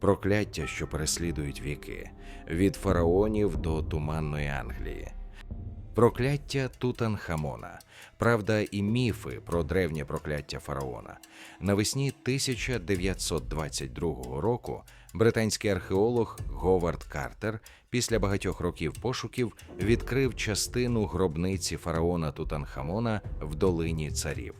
Прокляття, що переслідують віки, від фараонів до туманної Англії. Прокляття Тутанхамона. Правда і міфи про древнє прокляття фараона. Навесні 1922 року британський археолог Говард Картер після багатьох років пошуків відкрив частину гробниці фараона Тутанхамона в долині царів.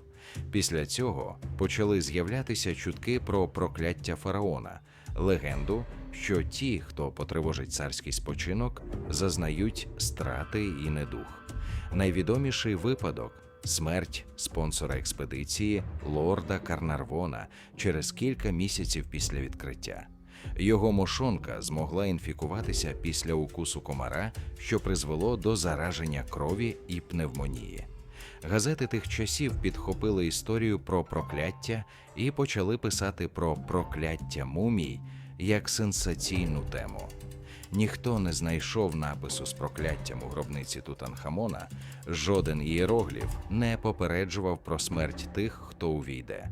Після цього почали з'являтися чутки про прокляття фараона, легенду, що ті, хто потривожить царський спочинок, зазнають страти і недух. Найвідоміший випадок смерть спонсора експедиції лорда Карнарвона через кілька місяців після відкриття. Його мошонка змогла інфікуватися після укусу комара, що призвело до зараження крові і пневмонії. Газети тих часів підхопили історію про прокляття і почали писати про прокляття мумій як сенсаційну тему. Ніхто не знайшов напису з прокляттям у гробниці Тутанхамона, жоден ієрогліф не попереджував про смерть тих, хто увійде.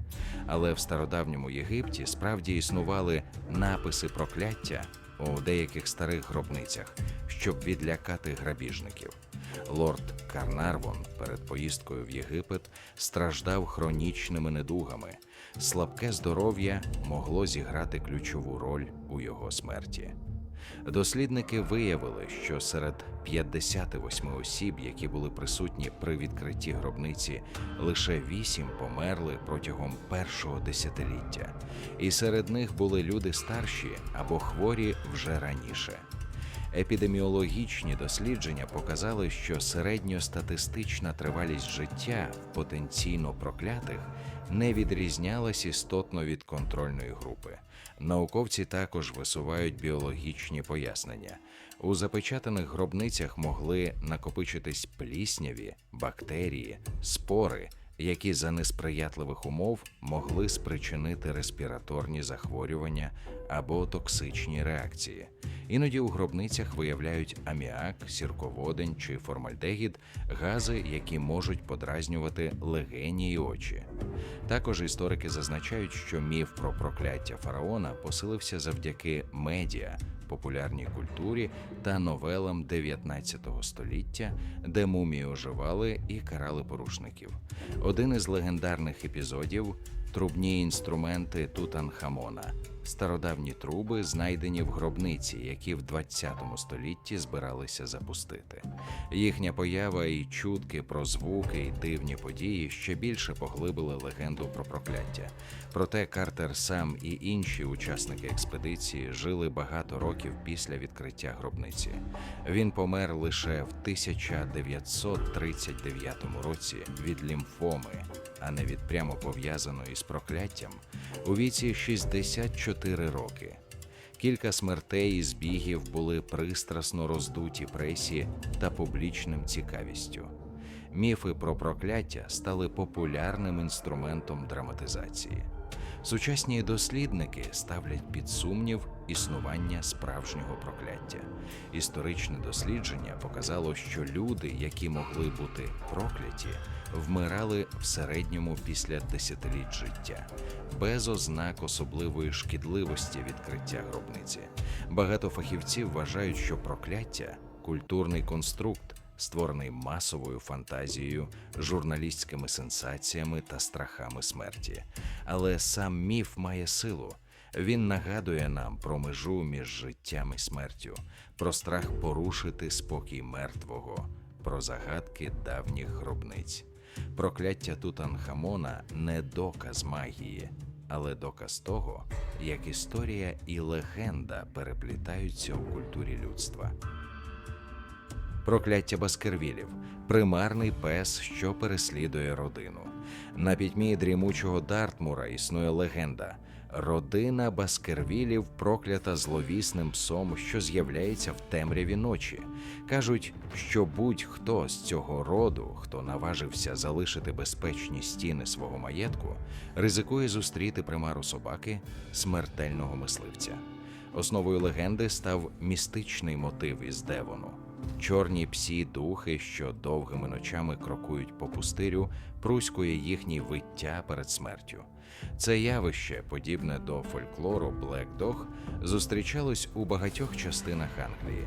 Але в стародавньому Єгипті справді існували написи прокляття у деяких старих гробницях, щоб відлякати грабіжників. Лорд Карнарвон перед поїздкою в Єгипет страждав хронічними недугами. Слабке здоров'я могло зіграти ключову роль у його смерті. Дослідники виявили, що серед 58 осіб, які були присутні при відкритті гробниці, лише 8 померли протягом першого десятиліття, і серед них були люди старші або хворі вже раніше. Епідеміологічні дослідження показали, що середньостатистична тривалість життя потенційно проклятих не відрізнялась істотно від контрольної групи. Науковці також висувають біологічні пояснення. У запечатаних гробницях могли накопичитись плісняві, бактерії, спори, які за несприятливих умов могли спричинити респіраторні захворювання або токсичні реакції. Іноді у гробницях виявляють аміак, сірководень чи формальдегід, гази, які можуть подразнювати легені і очі. Також історики зазначають, що міф про прокляття фараона посилився завдяки медіа, популярній культурі та новелам 19 століття, де мумії оживали і карали порушників. Один із легендарних епізодів трубні інструменти Тутанхамона, стародавні труби, знайдені в гробниці, які в 20 столітті збиралися запустити. Їхня поява і чутки про звуки і дивні події ще більше поглибили легенду про прокляття. Проте Картер сам і інші учасники експедиції жили багато років після відкриття гробниці. Він помер лише в 1939 році від лімфоми, а не від прямо пов'язаної з прокляттям, у віці 64 роки. Кілька смертей і збігів були пристрасно роздуті пресі та публічним цікавістю. Міфи про прокляття стали популярним інструментом драматизації. Сучасні дослідники ставлять під сумнів існування справжнього прокляття. Історичне дослідження показало, що люди, які могли бути прокляті, вмирали в середньому після десятиліть життя, без ознак особливої шкідливості відкриття гробниці. Багато фахівців вважають, що прокляття культурний конструкт створений масовою фантазією, журналістськими сенсаціями та страхами смерті. Але сам міф має силу. Він нагадує нам про межу між життям і смертю, про страх порушити спокій мертвого, про загадки давніх гробниць. Прокляття Тутанхамона не доказ магії, але доказ того, як історія і легенда переплітаються у культурі людства. Прокляття Баскервілів примарний пес, що переслідує родину. На пітьмі дрімучого Дартмура існує легенда. Родина Баскервілів проклята зловісним псом, що з'являється в темряві ночі. Кажуть, що будь-хто з цього роду, хто наважився залишити безпечні стіни свого маєтку, ризикує зустріти примару собаки смертельного мисливця. Основою легенди став містичний мотив із Девону. Чорні псі духи, що довгими ночами крокують по пустирю, пруськує їхнє виття перед смертю. Це явище, подібне до фольклору Black Dog, зустрічалось у багатьох частинах Англії.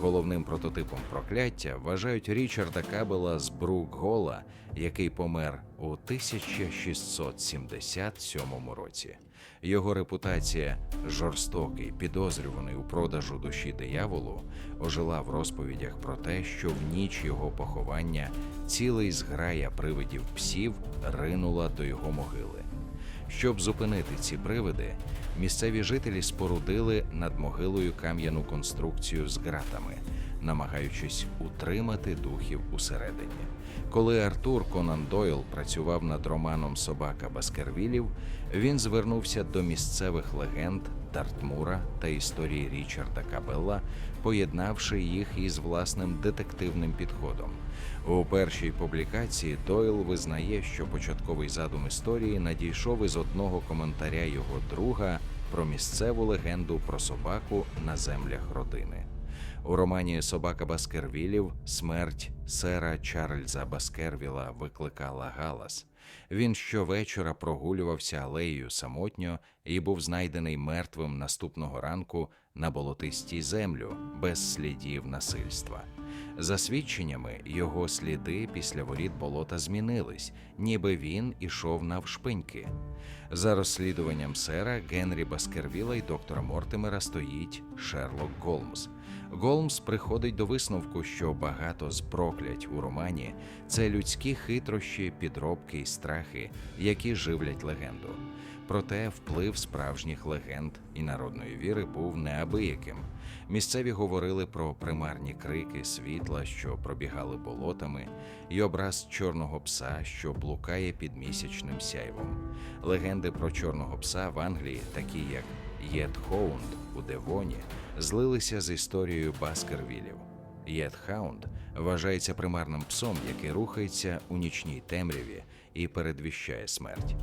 Головним прототипом прокляття вважають Річарда Кабела з Брукгола, який помер у 1677 році. Його репутація жорстокий, підозрюваний у продажу душі дияволу, ожила в розповідях про те, що в ніч його поховання цілий зграя привидів псів ринула до його могили. Щоб зупинити ці привиди, місцеві жителі спорудили над могилою кам'яну конструкцію з ґратами, намагаючись утримати духів усередині. Коли Артур Конан Дойл працював над романом Собака Баскервілів, він звернувся до місцевих легенд Дартмура та історії Річарда Кабелла, поєднавши їх із власним детективним підходом. У першій публікації Дойл визнає, що початковий задум історії надійшов із одного коментаря його друга про місцеву легенду про собаку на землях родини. У романі Собака Баскервілів смерть сера Чарльза Баскервіла викликала галас. Він щовечора прогулювався алеєю самотньо і був знайдений мертвим наступного ранку на болотистій землю без слідів насильства. За свідченнями, його сліди після воріт болота змінились, ніби він ішов навшпиньки. За розслідуванням сера Генрі Баскервіла і доктора Мортимера стоїть Шерлок Голмс. Голмс приходить до висновку, що багато з проклять у романі це людські хитрощі, підробки і страхи, які живлять легенду. Проте вплив справжніх легенд і народної віри був неабияким. Місцеві говорили про примарні крики світла, що пробігали болотами, і образ чорного пса, що блукає під місячним сяйвом. Легенди про чорного пса в Англії, такі як Єтхоунд у Девоні, злилися з історією Баскервілів. Єтхаунд вважається примарним псом, який рухається у нічній темряві і передвіщає смерть.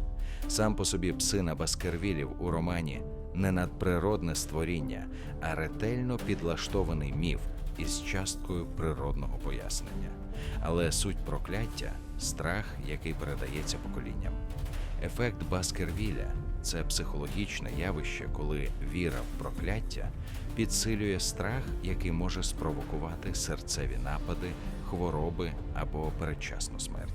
Сам по собі псина Баскервілів у романі не надприродне створіння, а ретельно підлаштований міф із часткою природного пояснення. Але суть прокляття страх, який передається поколінням. Ефект Баскервіля це психологічне явище, коли віра в прокляття підсилює страх, який може спровокувати серцеві напади, хвороби або передчасну смерть.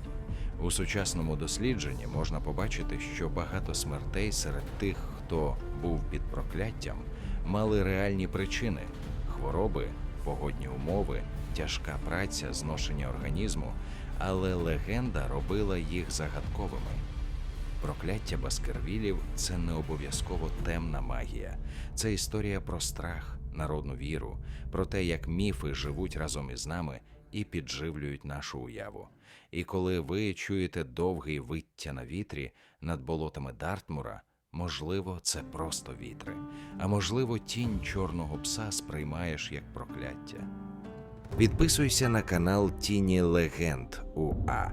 У сучасному дослідженні можна побачити, що багато смертей серед тих, хто був під прокляттям, мали реальні причини хвороби, погодні умови, тяжка праця, зношення організму, але легенда робила їх загадковими. Прокляття Баскервілів це не обов'язково темна магія, це історія про страх, народну віру, про те, як міфи живуть разом із нами і підживлюють нашу уяву. І коли ви чуєте довгий виття на вітрі над болотами Дартмура, можливо, це просто вітри, а можливо, тінь чорного пса сприймаєш як прокляття. Підписуйся на канал Тіні Легенд УА